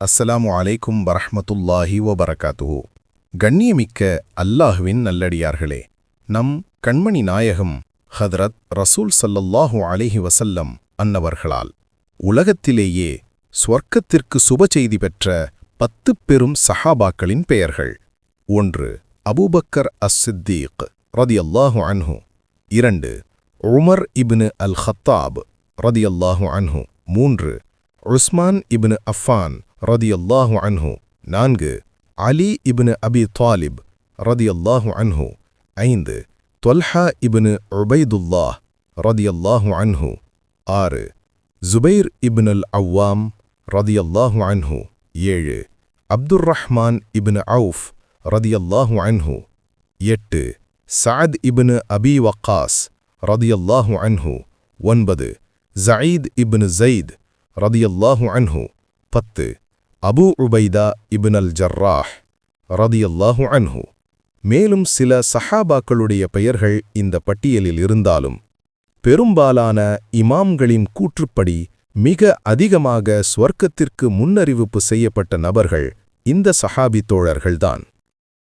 அஸ்ஸலாமு அலைக்கும் வரஹமத்துல்லாஹி வபரகாத்துஹு. கண்ணியமிக்க அல்லாஹுவின் நல்லடியார்களே நம் கண்மணி நாயகம் ஹதரத் ரசூல் ஸல்லல்லாஹு அலிஹி வசல்லம் அன்னவர்களால் உலகத்திலேயே ஸ்வர்க்கத்திற்கு சுபசெய்தி பெற்ற பத்து பெரும் சஹாபாக்களின் பெயர்கள். ஒன்று அபூபக்கர் அஸ் சித்தீக் ரதி அல்லாஹு அன்ஹு. இரண்டு உமர் இப்னு அல் ஹத்தாப் ரதி அல்லாஹு அன்ஹு. மூன்று உஸ்மான் இப்னு அஃபான் ரதியல்லாஹு அன்ஹு நான்கு அலி இப்னு அபி தாலிப் ரதியல்லாஹு அன்ஹு ஐந்து தொல்ஹா இப்னு உபைதுல்லாஹ் ரதியல்லாஹு அன்ஹு ஆறு ஜுபைர் இப்னு அல் அவ்வாம் ரதியல்லாஹு அன்ஹு ஏழு அப்துர் ரஹ்மான் இப்னு அவுஃப் ரதியல்லாஹு அன்ஹு எட்டு சஅத் இப்னு அபி வக்காஸ் ரதியல்லாஹு அன்ஹு ஒன்பது ஜயீத் இப்னு ஜெயித் ரதியல்லாஹு அன்ஹு. பத்து. அபு உபைதா இபுனல் அல் ஜர்ராஹ் ரதியல்லாஹு அன்ஹு. மேலும் சில சஹாபாக்களுடைய பெயர்கள் இந்த பட்டியலில் இருந்தாலும் பெரும்பாலான இமாம்களின் கூற்றுப்படி மிக அதிகமாக ஸ்வர்க்கத்திற்கு முன்னறிவிப்பு செய்யப்பட்ட நபர்கள் இந்த சஹாபி தோழர்கள்தான்.